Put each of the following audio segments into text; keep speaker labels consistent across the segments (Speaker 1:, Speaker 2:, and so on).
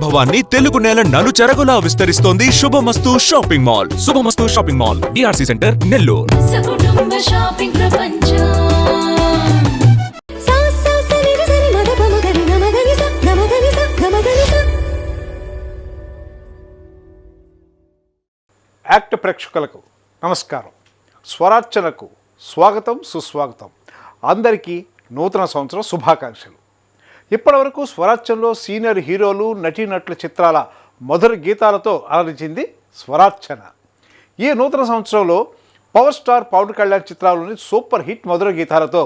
Speaker 1: వైభవాన్ని తెలుగు నేల నలుచెరగులా విస్తరిస్తోంది Shubhamastu shopping mall. Shubhamastu shopping mall DRC centre Nellore.
Speaker 2: Shopping ప్రపంచం.
Speaker 3: యాక్ట్ ప్రేక్షకులకు నమస్కారం. స్వరార్చనకు స్వాగతం సుస్వాగతం. అందరికీ నూతన సంవత్సరం శుభాకాంక్షలు. ఇప్పటివరకు స్వరాజ్యంలో సీనియర్ హీరోలు నటీనటుల చిత్రాల మధుర గీతాలతో అలరించింది స్వరార్చన ఈ నూతన సంవత్సరంలో పవర్ స్టార్ పవన్ కళ్యాణ్ చిత్రాల్లోని సూపర్ హిట్ మధుర గీతాలతో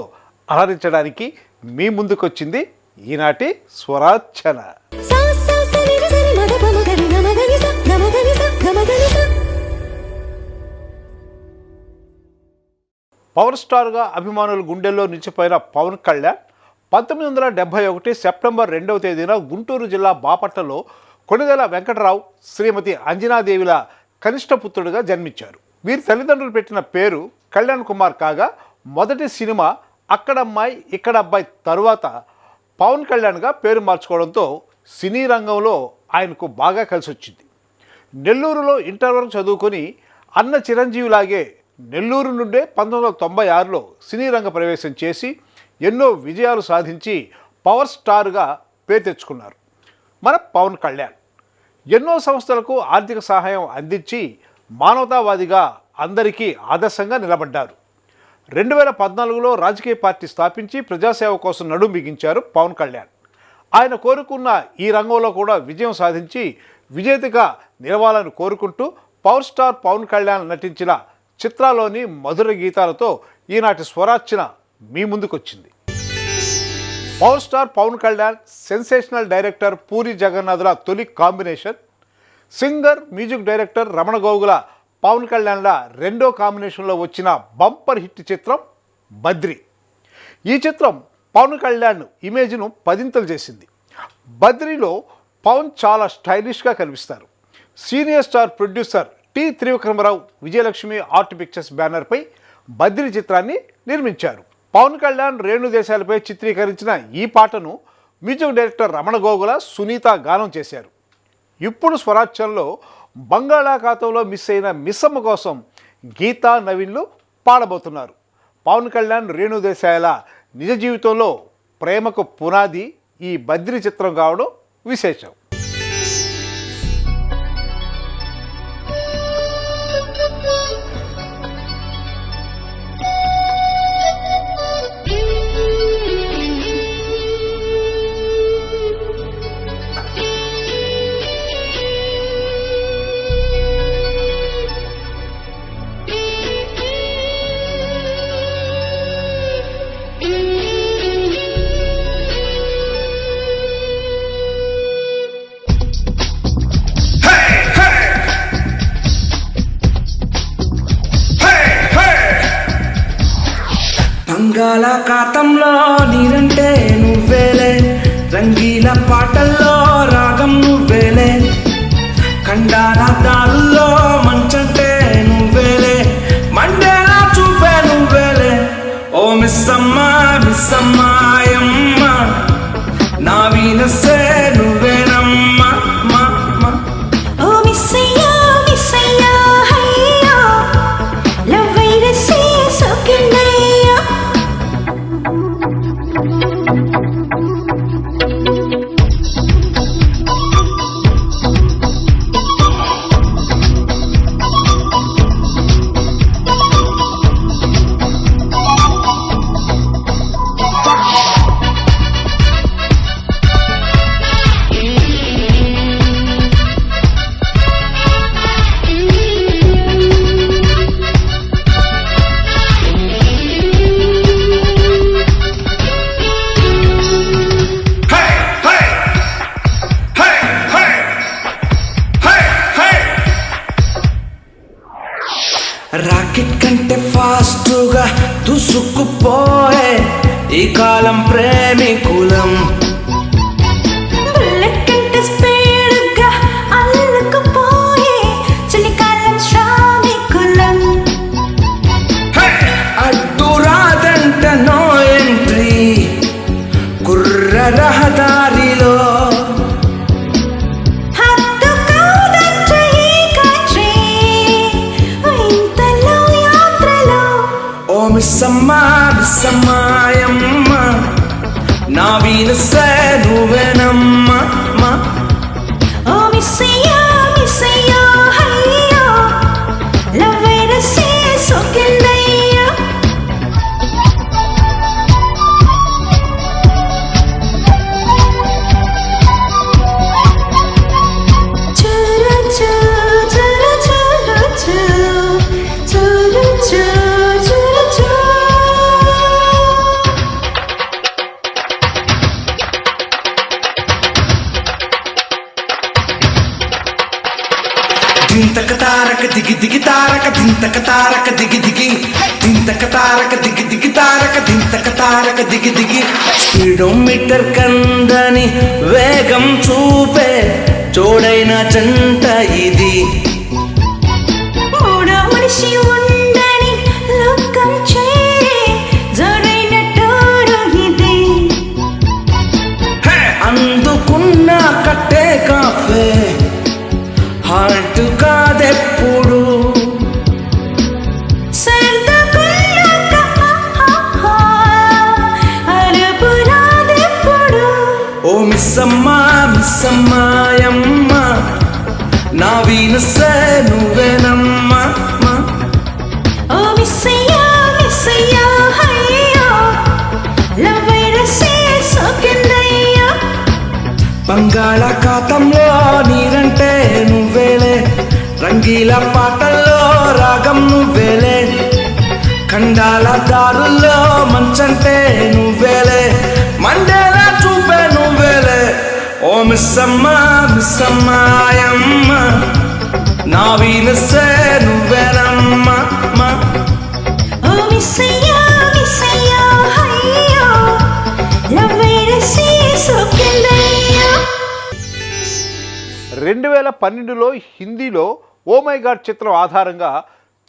Speaker 3: అలరించడానికి మీ ముందుకొచ్చింది ఈనాటి స్వరార్చన పవర్ స్టార్గా అభిమానుల గుండెల్లో నిలిచిపోయిన పవన్ కళ్యాణ్ పంతొమ్మిది వందల డెబ్బై ఒకటి సెప్టెంబర్ రెండవ తేదీన గుంటూరు జిల్లా బాపట్లలో కొణిదెల వెంకటరావు శ్రీమతి అంజనాదేవిల కనిష్ట పుత్రుడిగా జన్మించారు. వీరి తల్లిదండ్రులు పెట్టిన పేరు కళ్యాణ్ కుమార్ కాగా మొదటి సినిమా అక్కడమ్మాయి ఇక్కడ అబ్బాయి తరువాత పవన్ కళ్యాణ్గా పేరు మార్చుకోవడంతో సినీ రంగంలో ఆయనకు బాగా కలిసి వచ్చింది నెల్లూరులో ఇంటర్ వరకు చదువుకొని అన్న చిరంజీవిలాగే నెల్లూరు నుండే పంతొమ్మిది వందల తొంభై ఆరులో సినీ రంగ ప్రవేశం చేసి ఎన్నో విజయాలు సాధించి పవర్ స్టార్గా పేరు తెచ్చుకున్నారు మన పవన్ కళ్యాణ్ ఎన్నో సంస్థలకు ఆర్థిక సహాయం అందించి మానవతావాదిగా అందరికీ ఆదర్శంగా నిలబడ్డారు. రెండు వేల పద్నాలుగులో రాజకీయ పార్టీ స్థాపించి ప్రజాసేవ కోసం నడుం బిగించారు పవన్ కళ్యాణ్. ఆయన కోరుకున్న ఈ రంగంలో కూడా విజయం సాధించి విజేతగా నిలవాలని కోరుకుంటూ పవర్ స్టార్ పవన్ కళ్యాణ్ నటించిన చిత్రాలోని మధుర గీతాలతో ఈనాటి స్వరార్చన మీ ముందుకొచ్చింది. Power star Pawan Kalyan sensational director Puri జగన్నాథుల తొలి combination singer music director Ramana Gogula Pawan కళ్యాణ్ల రెండో కాంబినేషన్లో వచ్చిన బంపర్ హిట్ చిత్రం బద్రి. ఈ చిత్రం పవన్ కళ్యాణ్ ఇమేజ్ను పదింతలు చేసింది. బద్రిలో పవన్ చాలా స్టైలిష్గా కనిపిస్తారు. Senior star producer T Trivikramarao Vijayalakshmi art pictures బ్యానర్పై బద్రి చిత్రాన్ని నిర్మించారు. పవన్ కళ్యాణ్ రేణు దేశాలపై చిత్రీకరించిన ఈ పాటను మ్యూజిక్ డైరెక్టర్ రమణ గోగుల సునీత గానం చేశారు. ఇప్పుడు స్వరాజ్యంలో బంగాళాఖాతంలో మిస్ అయిన మిస్సమ్మ కోసం గీతా నవీన్లు పాడబోతున్నారు. పవన్ కళ్యాణ్ రేణు దేశాయల నిజ జీవితంలో ప్రేమకు పునాది ఈ బద్రి చిత్రం కావడం విశేషం.
Speaker 4: రంగాల కాతంలో నీరంటే నువ్వేలే. రంగీల పాటల్లో రాగం నువ్వేలే. ఖండాల
Speaker 5: దిగి దిగి తారక దింతక తారక దిగి దిగి. దింతక తారక దిగి దిగి తారక దింతక తారక దిగి దిగి. స్పీడోమీటర్ కందని వేగం చూపే జోడైన జంట ఇది! అందుకున్న కట్టే కాఫే. రంగీల పాటల్లో రాగం నువ్వేలే. ఖండాల దారుల్లో మంచంటే నువ్వేలే. మండేలా చూపే నువ్వేలే. ఓ మిస్సమ్మ మిస్సమ్మాయమ్మ నా వీనసే నువ్వేనమ్మ.
Speaker 6: ఓ మిస్సయ్యా మిస్సయ్యా హయ్యో
Speaker 3: రెండు వేల పన్నెండులో హిందీలో ఓ మై గాడ్ చిత్రం ఆధారంగా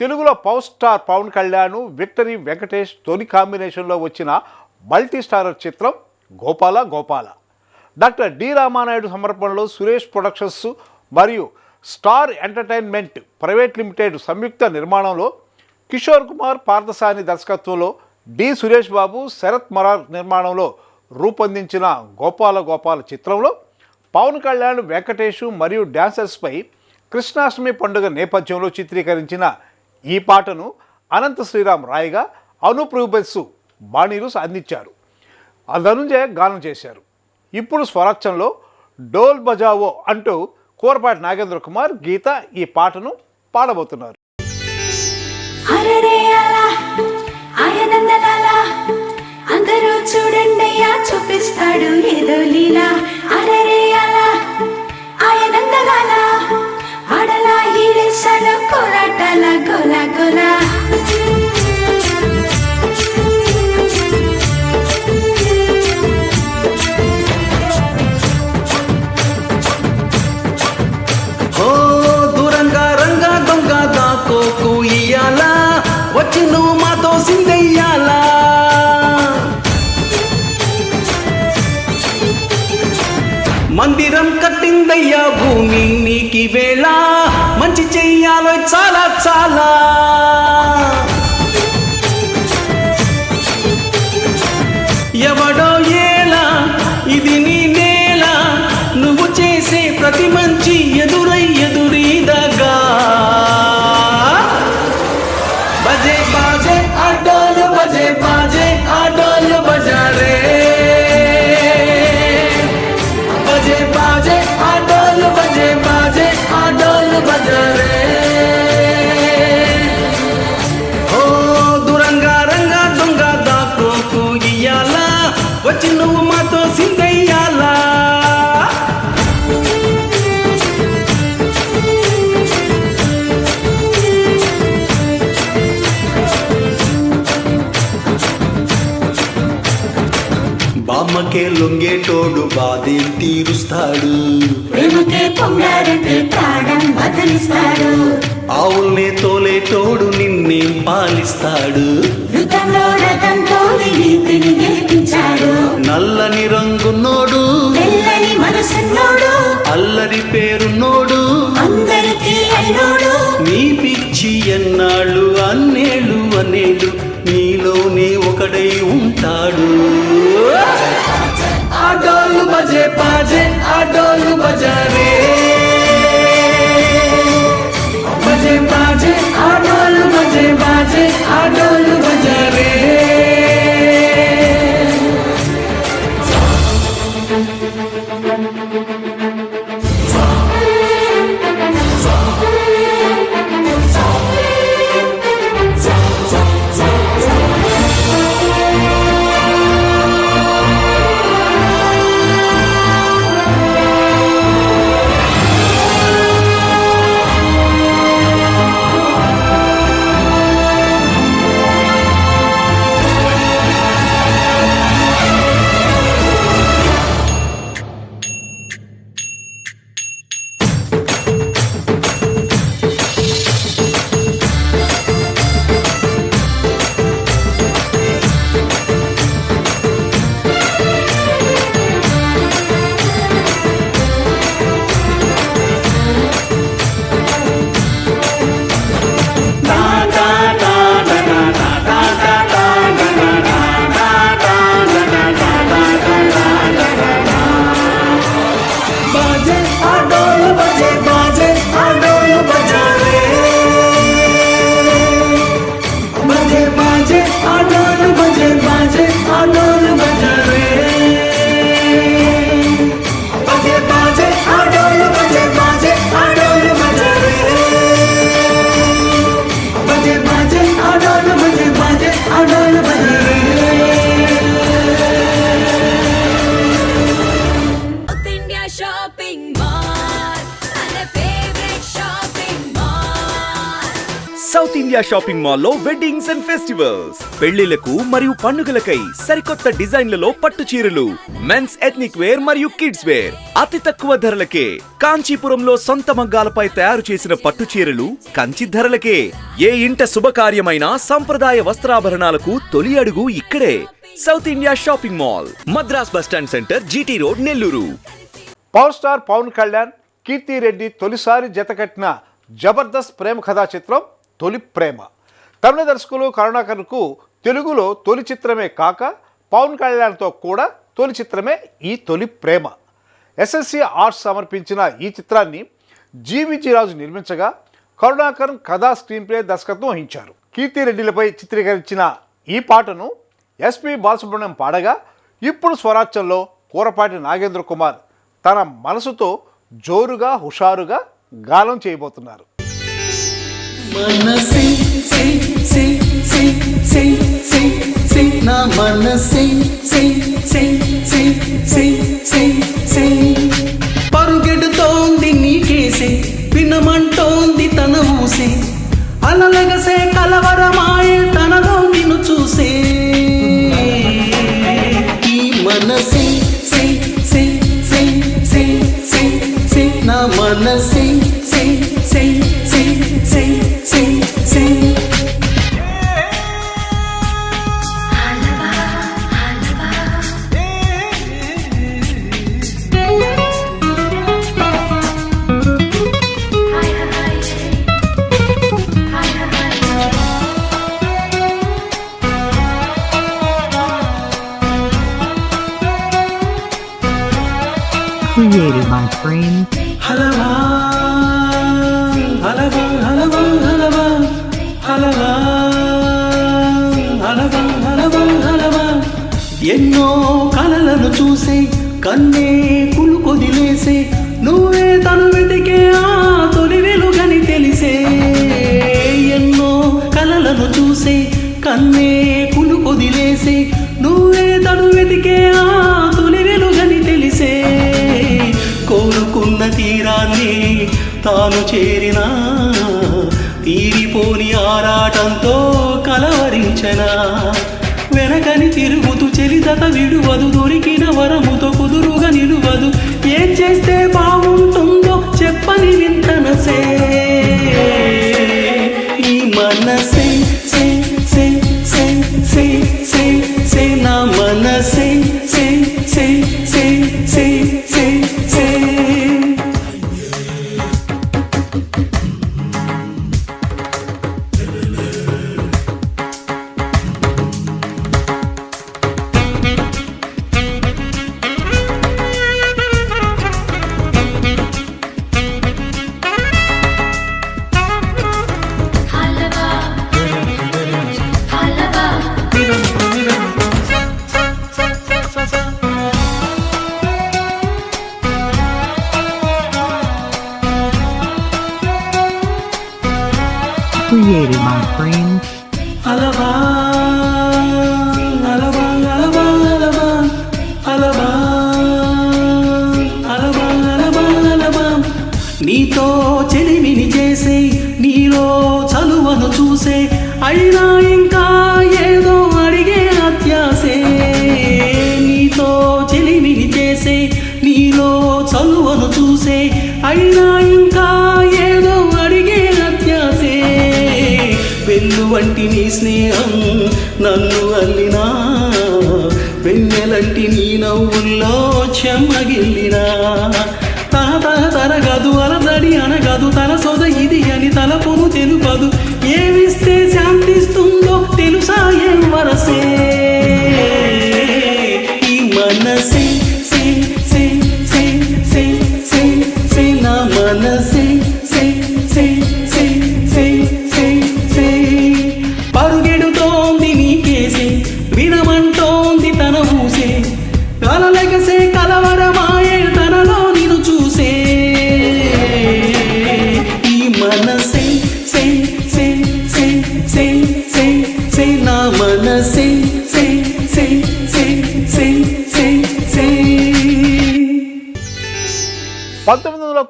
Speaker 3: తెలుగులో power star Pawan Kalyan victory Venkatesh తొలి కాంబినేషన్లో వచ్చిన మల్టీ స్టారర్ చిత్రం గోపాల గోపాల. డాక్టర్ డి రామానాయుడు సమర్పణలో సురేష్ ప్రొడక్షన్స్ మరియు స్టార్ ఎంటర్టైన్మెంట్ ప్రైవేట్ లిమిటెడ్ సంయుక్త నిర్మాణంలో కిషోర్ కుమార్ పార్థసాని దర్శకత్వంలో డి సురేష్ బాబు శరత్ మరార్ నిర్మాణంలో రూపొందించిన గోపాల గోపాల చిత్రంలో పవన్ కళ్యాణ్ వెంకటేష్ మరియు డ్యాన్సర్స్పై కృష్ణాష్టమి పండుగ నేపథ్యంలో చిత్రీకరించిన ఈ పాటను అనంత శ్రీరామ్ రాయగా అనూప్ బాణీలు అందించారు. ధనుంజయ గానం చేశారు. ఇప్పుడు స్వరాక్షంలో డోల్ బజావో అంటూ కోరపాటి నాగేంద్ర కుమార్ గీత ఈ పాటను పాడబోతున్నారు.
Speaker 6: అందరూ చూపిస్తాడు ఏదో లీలా. అరరే అలా ఆయనందగాలా ఈడేశాడు కొరటల గోలా గోలా.
Speaker 5: వచ్చి నువ్వు మాతో సిందెయ్యాలా మందిరం కట్టిందయ్యా భూమి నీకి వేళ. మంచి చెయ్యాలో చాలా చాలా తీరుస్తాడు
Speaker 6: ప్రేమకే పొంగారంటే ప్రాణం
Speaker 5: ఆవుల్నే తోలేటోడు నిన్నే పాలిస్తాడు.
Speaker 6: యుద్ధంలో రథంతో నీతిని
Speaker 5: నల్లని రంగున్నోడు
Speaker 6: తెల్లని మనసున్నోడు
Speaker 5: అల్లరి పేరున్నోడు
Speaker 6: అందరికీ అయినోడు.
Speaker 5: నీ పిచ్చి ఎన్నాళ్ళు అన్నేళ్ళు అనేళ్ళు నీలోనే ఒకడై వింటాడు ఆడోలు బజే బాజే
Speaker 7: ఇండియా షాపింగ్ మాల్లో వెడ్డింగ్స్ అండ్ ఫెస్టివల్స్. పెళ్ళిలకు మరియు పండుగలకై సరికొత్త డిజైన్లలో పట్టు చీరలు మెన్స్ ఎథ్నిక్ వేర్ మరియు కిడ్స్ వేర్ అతి తక్కువ ధరలకే కాంచీపురంలో సొంత మగ్గాలపై తయారు చేసిన పట్టు చీరలు కంచి ధరలకే. ఏ ఇంట శుభకార్యమైన సంప్రదాయ వస్త్రాభరణాలకు తొలి అడుగు ఇక్కడే. South India shopping mall Madras bus stand centre GT road Nellore.
Speaker 3: Power star Pawan Kalyan Keerthi Reddy తొలిసారి జతకట్టిన జబర్దస్త్ ప్రేమ కథా చిత్రం తొలి ప్రేమ. తమిళ దర్శకులు కరుణాకర్కు తెలుగులో తొలి చిత్రమే కాక పవన్ కళ్యాణ్తో కూడా తొలి చిత్రమే ఈ తొలి ప్రేమ. ఎస్ఎస్సి ఆర్ట్స్ సమర్పించిన ఈ చిత్రాన్ని జీవిజీరాజు నిర్మించగా కరుణాకర్ కథా స్క్రీన్ ప్లే దర్శకత్వం వహించారు. కీర్తి రెడ్డిలపై చిత్రీకరించిన ఈ పాటను ఎస్పి బాలసుబ్రహ్మణ్యం పాడగా ఇప్పుడు స్వరాజ్యంలో కూరపాటి నాగేంద్ర కుమార్ తన మనసుతో జోరుగా హుషారుగా గానం చేయబోతున్నారు.
Speaker 5: మనసే సే సే సే సే సే సే నా మనసే సే సే సే సే సే సే. పరుగెడుతోంది నీకేసే వినమంటోంది తన ఊసే. అలలగసే కలవరమాయే తనలో నిన్ను చూసే. కన్నే కులు కొదిలేసే నువ్వే తను వెతికే ఆ తొలి వెలుగని తెలిసే. ఎన్నో కలలను చూసే కన్నే కులు కొదిలేసే నువ్వే తను వెతికే ఆ తొలి వెలుగని తెలిసే. కోరుకున్న తీరాన్ని తాను చేరినా తీరిపోని ఆరాటంతో కలవరించనా. వెనకని తిరుగుతూ చెలిదత విడువదు దొరికిన వరముతో కుదురుగా నిలువదు. ఏం చేస్తే బాగుంటుందో చెప్పని వింతనసే.
Speaker 8: వంటి నీ స్నేహం నన్ను అల్లినా. వెన్నెలంటి నీ నవ్వుల్లో చెమ్మగిల్లినా తన తన తరగదు అలదడి అనగదు. తన సొద ఇది అని తలపును తెలుపదు. ఏమిస్తే శాంతిస్తుందో తెలుసా ఏం వరసే?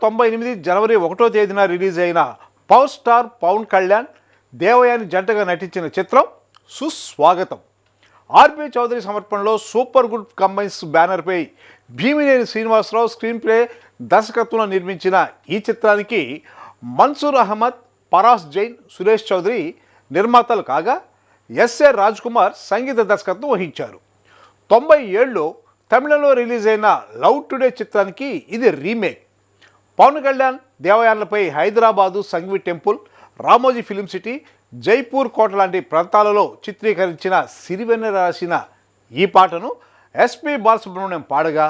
Speaker 3: తొంభై ఎనిమిది జనవరి ఒకటో తేదీన రిలీజ్ అయిన పవర్ స్టార్ పవన్ కళ్యాణ్ దేవయాని జంటగా నటించిన చిత్రం సుస్వాగతం. ఆర్బి చౌదరి సమర్పణలో సూపర్ గుడ్ కంబైన్స్ బ్యానర్పై భీమినేని శ్రీనివాసరావు స్క్రీన్ ప్లే దర్శకత్వంలో నిర్మించిన ఈ చిత్రానికి మన్సూర్ అహ్మద్ పరాస్ జైన్ సురేష్ చౌదరి నిర్మాతలు కాగా ఎస్ఏ రాజ్ కుమార్ సంగీత దర్శకత్వం వహించారు. తొంభై ఏళ్ళు తమిళంలో రిలీజ్ అయిన లవ్ టుడే చిత్రానికి ఇది remake. Pawan Kalyan దేవయానులపై Hyderabad Sanghavi temple Ramoji film city Jaipur కోట లాంటి ప్రాంతాలలో చిత్రీకరించిన సిరివెన్నె రాసిన ఈ పాటను ఎస్పి బాలసుబ్రహ్మణ్యం పాడగా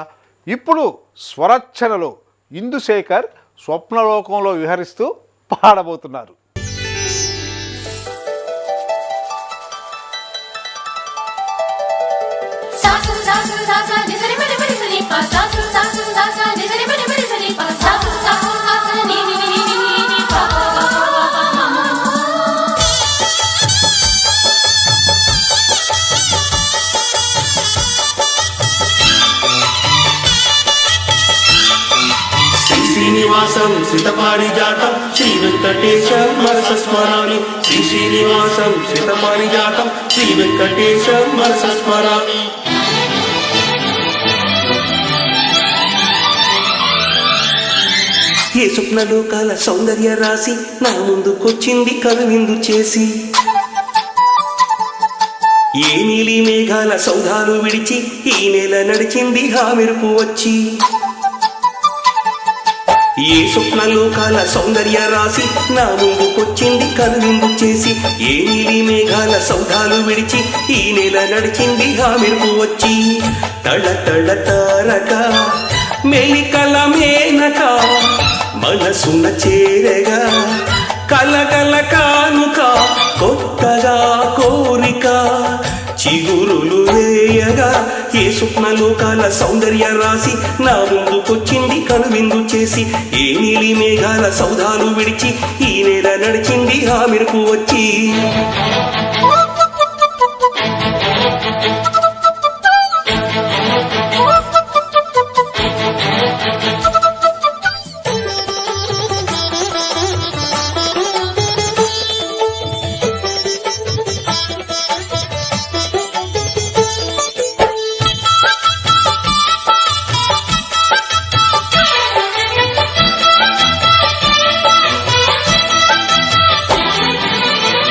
Speaker 3: ఇప్పుడు స్వరచ్చనలో ఇందుశేఖర్ స్వప్నలోకంలో విహరిస్తూ పాడబోతున్నారు.
Speaker 8: శ్రీనివాసం శ్రీతపారిజాతం శ్రీ వెంకటేశ మనస స్మరామి శ్రీ శ్రీనివాసం శ్రీతపారిజాతం శ్రీ వెంకటేశ మనస స్మరామి ఏ స్వప్నలోకాల సౌందర్య రాశి నా ముందుకొచ్చింది కనువిందు చేసి. ఏ నీలి మేఘాల సౌధాలు విడిచి ఈ నెల నడిచింది హా మెరుపు వచ్చి. ఏ స్వప్నలోకాల సౌందర్య రాశి నా ముందుకొచ్చింది కనువిందు చేసి ఏ నీలి మేఘాల సౌధాలు విడిచి ఈ నెల నడిచింది హా మెరుపు వచ్చి. తళ తళ తారక మెలికల మేనక మనసున్న చేరగా కలకల కానుక కొత్తగా కోరిక చిగురులు వేయగా ఏ స్వప్నలోకాల సౌందర్య రాసి నా ముందుకొచ్చింది కనువిందు చేసి ఏ నీలి మేఘాల సౌధాలు విడిచి ఈ నేల నడిచింది ఆ మెరుపు వచ్చి.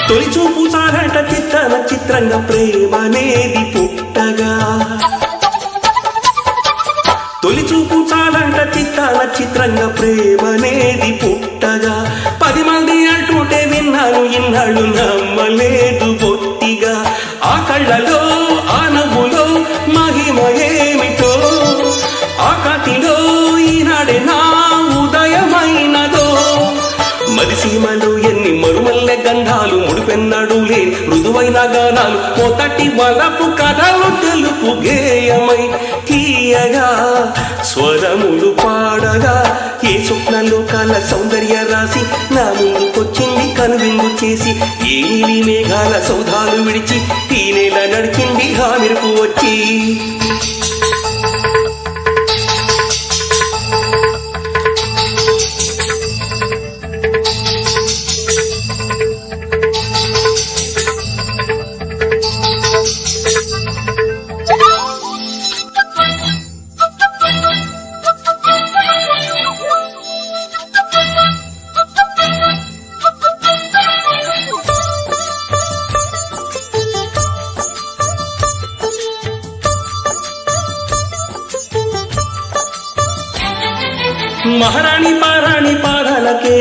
Speaker 8: తొలిచూపు సాగట చిత్రన చిత్రంగా ప్రేమనేది పుట్టగా. తొలిచూపు చాలంట చిత్తాల చిత్రంగా ప్రేమనేది పుట్టగా. పది మంది అంటుంటే విన్నాను ఇన్నాళ్ళు నమ్మలేదు బొత్తిగా ఆ కళ్ళలో పెన్నడులే మృదువైన గానాలు మొదటి వలపు కథలు తెలుపు గేయమై తీయగా స్వరములు పాడగా ఏ స్వప్నంలో కల సౌందర్య రాసి నా ముందుకొచ్చింది కనువిందు చేసి ఏ నీలి మేఘాల సౌధాలు విడిచి ఈ నెల నడిచింది ఆ వచ్చి.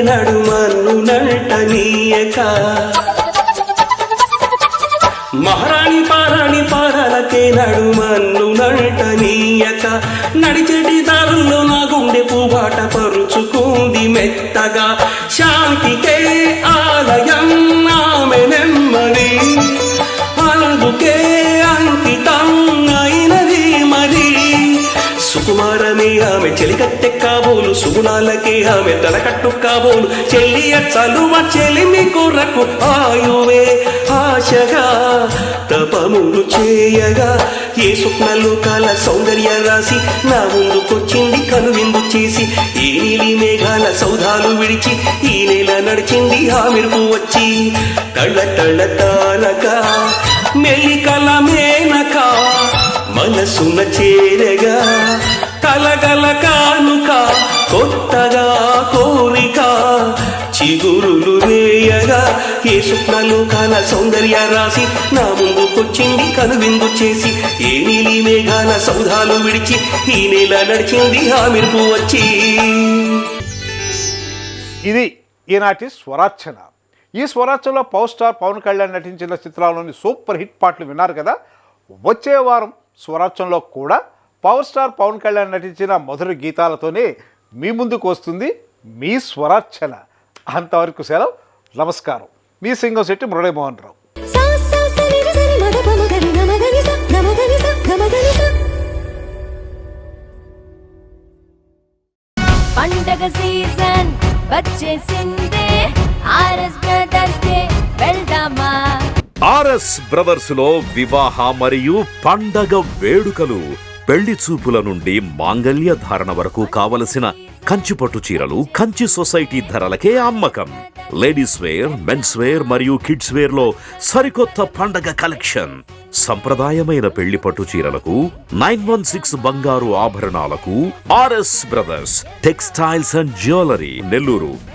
Speaker 8: పాదాలకే నడుమన్ను నటనీయక మహారాణి పారాణి పాదాలకే నడుమన్ను నటనీయక నడిచెటి దారుల్లో నా గుండె పూబాట పరుచుకుంది మెత్తగా. శాంతికే ఆమె చెలికత్తె కాబోలు సుగుణాలకే ఆమె తలకట్టు కాబోలు. చెల్లియ చలువ చెలిమి కొరకు ఆయువే ఆశగా తపములు చేయగా. ఏ స్వప్నలోకాల సౌందర్య రాసి నా ముందుకొచ్చింది కనువిందు చేసి. ఏ నీలి మేఘాల సౌధాలు విడిచి ఈ నెల నడిచింది ఆ మెరుపు వచ్చి. తళ్ళ తళ్ళ తారక మెల్లికల మేనకా మనసున చేరగా కలగల కానుక కొత్తగా కోరిక చిగురులు వేయగా ఏ స్వప్నలోకాల సౌందర్య రాసి నా ముందుకొచ్చింది కనువిందు చేసి ఏ నీలి మేఘాల సౌధాలు విడిచి ఈ నెల నడిచింది ఆ వచ్చి.
Speaker 3: ఇది ఈనాటి స్వరార్చన. ఈ స్వరార్చనలో పవర్ స్టార్ పవన్ కళ్యాణ్ నటించిన చిత్రాల్లోని సూపర్ హిట్ పాటలు విన్నారు కదా? వచ్చే వారం స్వరాజ్యంలో కూడా పవర్ స్టార్ పవన్ కళ్యాణ్ నటించిన మధుర గీతాలతోనే మీ ముందుకు వస్తుంది మీ స్వరాచన అంతవరకు సెలవు. నమస్కారం. మీ సింగం శెట్టి మురళీమోహన్ రావు
Speaker 2: పండగ సీజన్ వచ్చేసిందే. ఆర్ఎస్ బ్రదర్స్ డే వెళ్దామా?
Speaker 9: ఆర్ఎస్ బ్రదర్స్లో వివాహ మరియు పండగ వేడుకలు పెళ్ళి చూపుల నుండి మాంగళ్య ధారణ వరకు కావలసిన కంచిపట్టు చీరలు కంచి సొసైటీ ధరలకే అమ్మకం. లేడీస్ వేర్ మెన్స్ వేర్ మరియు కిడ్స్ వేర్లో సరికొత్త పండగ కలెక్షన్. సంప్రదాయమైన పెళ్ళి పట్టు చీరలకు నైన్ వన్ సిక్స్ బంగారు ఆభరణాలకు RS brothers textiles and jewellery Nellore.